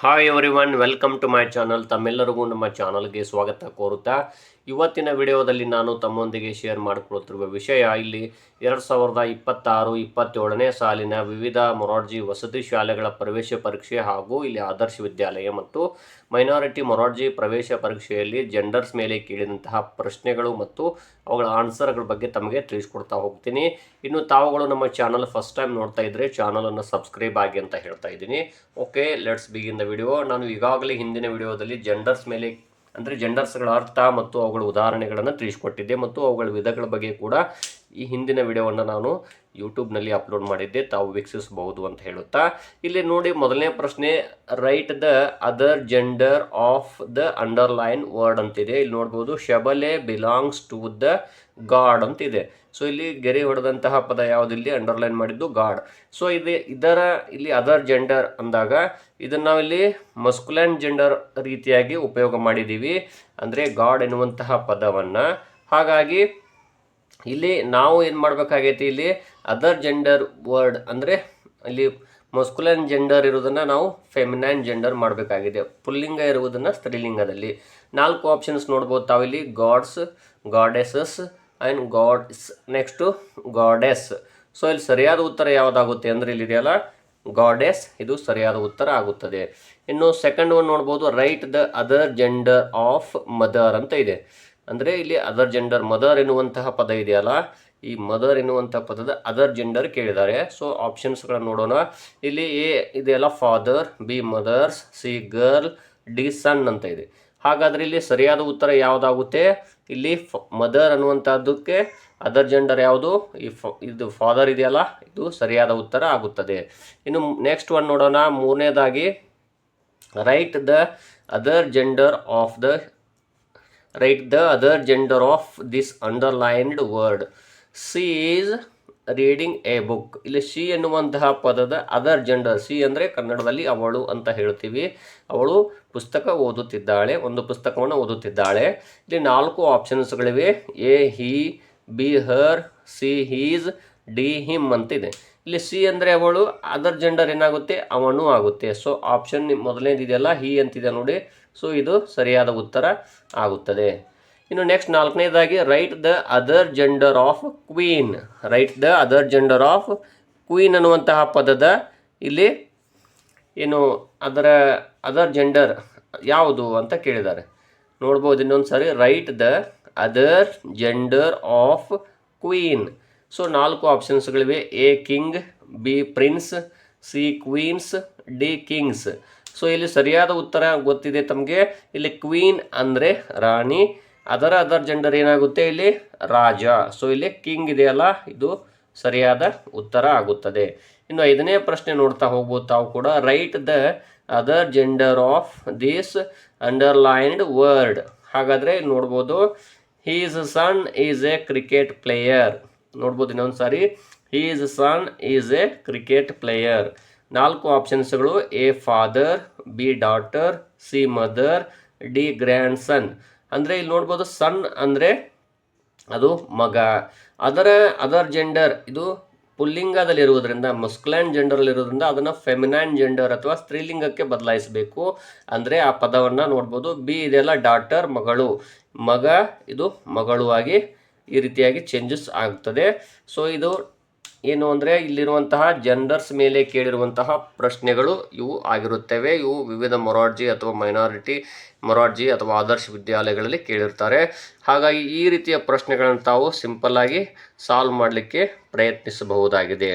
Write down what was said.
Hi everyone welcome to my channel ತಮ್ಮೆಲ್ಲರಿಗೂ ನಮ್ಮ ಚಾನಲ್ಗೆ ಸ್ವಾಗತ ಕೋರುತ್ತಾ. ಇವತ್ತಿನ ವಿಡಿಯೋದಲ್ಲಿ ನಾನು ತಮ್ಮೊಂದಿಗೆ ಶೇರ್ ಮಾಡಿಕೊಳ್ಳುತ್ತಿರುವ ವಿಷಯ ಇಲ್ಲಿ ಎರಡು ಸಾವಿರದ ಇಪ್ಪತ್ತಾರು, ಇಪ್ಪತ್ತೇಳನೇ ಸಾಲಿನ ವಿವಿಧ ಮೊರಾರ್ಜಿ ವಸತಿ ಶಾಲೆಗಳ ಪ್ರವೇಶ ಪರೀಕ್ಷೆ ಹಾಗೂ ಇಲ್ಲಿ ಆದರ್ಶ ವಿದ್ಯಾಲಯ ಮತ್ತು ಮೈನಾರಿಟಿ ಮೊರಾರ್ಜಿ ಪ್ರವೇಶ ಪರೀಕ್ಷೆಯಲ್ಲಿ ಜೆಂಡರ್ಸ್ ಮೇಲೆ ಕೇಳಿದಂತಹ ಪ್ರಶ್ನೆಗಳು ಮತ್ತು ಅವುಗಳ ಆನ್ಸರ್ಗಳ ಬಗ್ಗೆ ತಮಗೆ ತಿಳಿಸ್ಕೊಡ್ತಾ ಹೋಗ್ತೀನಿ. ಇನ್ನು ತಾವುಗಳು ನಮ್ಮ ಚಾನಲ್ ಫಸ್ಟ್ ಟೈಮ್ ನೋಡ್ತಾ ಇದ್ದರೆ ಚಾನಲನ್ನು ಸಬ್ಸ್ಕ್ರೈಬ್ ಆಗಿ ಅಂತ ಹೇಳ್ತಾ ಇದ್ದೀನಿ. Okay let's begin the video, ನಾನು ಈಗಾಗಲೇ ಹಿಂದಿನ ವಿಡಿಯೋದಲ್ಲಿ ಜೆಂಡರ್ಸ್ ಮೇಲೆ, ಅಂದರೆ ಜೆಂಡರ್ಸ್ಗಳ ಅರ್ಥ ಮತ್ತು ಅವುಗಳ ಉದಾಹರಣೆಗಳನ್ನು ತಿಳಿಸ್ಕೊಟ್ಟಿದ್ದೆ ಮತ್ತು ಅವುಗಳ ವಿಧಗಳ ಬಗ್ಗೆ ಕೂಡ ಈ ಹಿಂದಿನ ವಿಡಿಯೋವನ್ನು ನಾನು ಯೂಟ್ಯೂಬ್ನಲ್ಲಿ ಅಪ್ಲೋಡ್ ಮಾಡಿದ್ದೆ, ತಾವು ವೀಕ್ಷಿಸಬಹುದು ಅಂತ ಹೇಳುತ್ತಾ. ಇಲ್ಲಿ ನೋಡಿ ಮೊದಲನೇ ಪ್ರಶ್ನೆ write the other gender of the underline word ಅಂತಿದೆ. ಇಲ್ಲಿ ನೋಡ್ಬೋದು, ಶಬಲೆ ಬಿಲಾಂಗ್ಸ್ ಟು ದ ಗಾಡ್ ಅಂತಿದೆ. ಸೊ ಇಲ್ಲಿ ಗೆರೆ ಹೊಡೆದಂತಹ ಪದ ಯಾವುದಿಲ್ಲಿ ಅಂಡರ್ಲೈನ್ ಮಾಡಿದ್ದು ಗಾಡ್ ಸೊ ಇದು, ಇದರ ಇಲ್ಲಿ ಅದರ್ ಜೆಂಡರ್ ಅಂದಾಗ, ಇದನ್ನು ನಾವಿಲ್ಲಿ ಮಸ್ಕುಲೈನ್ ಜೆಂಡರ್ ರೀತಿಯಾಗಿ ಉಪಯೋಗ ಮಾಡಿದ್ದೀವಿ. ಅಂದರೆ ಗಾಡ್ ಎನ್ನುವಂತಹ ಪದವನ್ನು. ಹಾಗಾಗಿ ಇಲ್ಲಿ ನಾವು ಏನು ಮಾಡಬೇಕಾಗೈತಿ ಇಲ್ಲಿ ಅದರ್ ಜೆಂಡರ್ ವರ್ಡ್ ಅಂದರೆ ಇಲ್ಲಿ ಮಸ್ಕುಲನ್ ಜೆಂಡರ್ ಇರೋದನ್ನು ನಾವು ಫೆಮಿನೈನ್ ಜೆಂಡರ್ ಮಾಡಬೇಕಾಗಿದೆ. ಪುಲ್ಲಿಂಗ ಇರುವುದನ್ನು ಸ್ತ್ರೀಲಿಂಗದಲ್ಲಿ. ನಾಲ್ಕು ಆಪ್ಷನ್ಸ್ ನೋಡ್ಬೋದು ತಾವಿಲ್ಲಿ gods goddesses and gods next goddess so ಇಲ್ಲಿ ಸರಿಯಾದ ಉತ್ತರ ಯಾವುದಾಗುತ್ತೆ ಅಂದರೆ ಇಲ್ಲಿ ಇದೆಯಲ್ಲ? ಗಾಡೆಸ್ ಇದು ಸರಿಯಾದ ಉತ್ತರ ಆಗುತ್ತದೆ. ಇನ್ನು ಸೆಕೆಂಡ್ ಒನ್ ನೋಡ್ಬೋದು write the other gender of mother ಅಂತ ಇದೆ. ಅಂದರೆ ಇಲ್ಲಿ ಅದರ್ ಜೆಂಡರ್ ಮದರ್ ಎನ್ನುವಂತಹ ಪದ ಇದೆಯಲ್ಲ, ಈ ಮದರ್ ಎನ್ನುವಂಥ ಪದದ ಅದರ್ ಜೆಂಡರ್ ಕೇಳಿದ್ದಾರೆ. ಸೊ ಆಪ್ಷನ್ಸ್ಗಳನ್ನು ನೋಡೋಣ. ಇಲ್ಲಿ ಎ ಇದೆಯಲ್ಲ father B mothers C girl D son ಅಂತ ಇದೆ. ಹಾಗಾದರೆ ಇಲ್ಲಿ ಸರಿಯಾದ ಉತ್ತರ ಯಾವುದಾಗುತ್ತೆ? ಇಲ್ಲಿ ಫ ಮದರ್ ಅನ್ನುವಂಥದ್ದಕ್ಕೆ ಅದರ್ ಜೆಂಡರ್ ಯಾವುದು? ಈ ಫ ಇದು ಫಾದರ್ ಇದೆಯಲ್ಲ, ಇದು ಸರಿಯಾದ ಉತ್ತರ ಆಗುತ್ತದೆ. ಇನ್ನು ನೆಕ್ಸ್ಟ್ ಒನ್ ನೋಡೋಣ. ಮೂರನೇದಾಗಿ write the other gender of the write the other gender of this underlined word C is reading a book ಇಲ್ಲಿ ಸಿ ಎನ್ನುವಂತಹ ಪದದ ಅದರ್ ಜೆಂಡರ್ ಸಿ ಅಂದರೆ ಕನ್ನಡದಲ್ಲಿ ಅವಳು ಅಂತ ಹೇಳ್ತೀವಿ. ಅವಳು ಪುಸ್ತಕ ಓದುತ್ತಿದ್ದಾಳೆ, ಒಂದು ಪುಸ್ತಕವನ್ನು ಓದುತ್ತಿದ್ದಾಳೆ. ಇಲ್ಲಿ ನಾಲ್ಕು ಆಪ್ಷನ್ಸ್ಗಳಿವೆ A he B her C his D him ಅಂತಿದೆ. ಇಲ್ಲಿ ಸಿ ಅಂದರೆ ಅವಳು ಅದರ್ ಜೆಂಡರ್ ಏನಾಗುತ್ತೆ? ಅವನು ಆಗುತ್ತೆ. ಸೊ ಆಪ್ಷನ್ ಮೊದಲನೇದಿದೆಯಲ್ಲ ಹಿ ಅಂತಿದೆ ನೋಡಿ. ಸೊ ಇದು ಸರಿಯಾದ ಉತ್ತರ ಆಗುತ್ತದೆ. ಇನ್ನು ನೆಕ್ಸ್ಟ್ ನಾಲ್ಕನೇದಾಗಿ write the other gender of queen write the other gender of queen ಅನ್ನುವಂತಹ ಪದದ ಇಲ್ಲಿ ಏನು ಅದರ ಅದರ್ ಜೆಂಡರ್ ಯಾವುದು ಅಂತ ಕೇಳಿದ್ದಾರೆ. ನೋಡ್ಬೋದು ಇನ್ನೊಂದು ಸಾರಿ write the other gender of queen so ನಾಲ್ಕು ಆಪ್ಷನ್ಸ್ಗಳಿವೆ A king B prince C queens D kings so ಇಲ್ಲಿ ಸರಿಯಾದ ಉತ್ತರ ಗೊತ್ತಿದೆ ತಮಗೆ. ಇಲ್ಲಿ ಕ್ವೀನ್ ಅಂದರೆ ರಾಣಿ. ಅದರ ಅದರ್ ಜೆಂಡರ್ ಏನಾಗುತ್ತೆ ಇಲ್ಲಿ? ರಾಜ. ಸೊ ಇಲ್ಲಿ ಕಿಂಗ್ ಇದೆಯಲ್ಲ ಇದು ಸರಿಯಾದ ಉತ್ತರ ಆಗುತ್ತದೆ. ಇನ್ನು ಐದನೇ ಪ್ರಶ್ನೆ ನೋಡ್ತಾ ಹೋಗ್ಬೋದು ತಾವು ಕೂಡ. Write the other gender of this underlined word ಹಾಗಾದರೆ ಇಲ್ಲಿ ನೋಡ್ಬೋದು his son is a cricket player ನೋಡ್ಬೋದು ಇನ್ನೊಂದು ಸಾರಿ his son is a cricket player ನಾಲ್ಕು ಆಪ್ಷನ್ಸ್ಗಳು A father, B daughter, C mother, D grandson ಅಂದರೆ ಇಲ್ಲಿ ನೋಡ್ಬೋದು ಸನ್ ಅಂದರೆ ಅದು ಮಗ. ಅದರ, ಅದರ್ ಜೆಂಡರ್, ಇದು ಪುಲ್ಲಿಂಗದಲ್ಲಿರುವುದರಿಂದ ಮಸ್ಕ್ಲೈನ್ ಜೆಂಡರಲ್ಲಿರೋದ್ರಿಂದ ಅದನ್ನು ಫೆಮಿನೈನ್ ಜೆಂಡರ್ ಅಥವಾ ಸ್ತ್ರೀಲಿಂಗಕ್ಕೆ ಬದಲಾಯಿಸಬೇಕು. ಅಂದರೆ ಆ ಪದವನ್ನು ನೋಡ್ಬೋದು. ಬಿ ಇದೆಲ್ಲ ಡಾಟರ್, ಮಗಳು. ಮಗ ಇದು ಮಗಳು ಆಗಿ ಈ ರೀತಿಯಾಗಿ ಚೇಂಜಸ್ ಆಗ್ತದೆ. ಸೊ ಇದು ಏನು ಅಂದರೆ ಇಲ್ಲಿರುವಂತಹ ಜೆಂಡರ್ಸ್ ಮೇಲೆ ಕೇಳಿರುವಂತಹ ಪ್ರಶ್ನೆಗಳು ಇವು ಆಗಿರುತ್ತವೆ. ಇವು ವಿವಿಧ ಮೊರಾರ್ಜಿ ಅಥವಾ ಮೈನಾರಿಟಿ ಮೊರಾಡ್ಜಿ ಅಥವಾ ಆದರ್ಶ ವಿದ್ಯಾಲಯಗಳಲ್ಲಿ ಕೇಳಿರ್ತಾರೆ. ಹಾಗಾಗಿ ಈ ರೀತಿಯ ಪ್ರಶ್ನೆಗಳನ್ನು ತಾವು ಸಿಂಪಲ್ಲಾಗಿ ಸಾಲ್ವ್ ಮಾಡಲಿಕ್ಕೆ ಪ್ರಯತ್ನಿಸಬಹುದಾಗಿದೆ.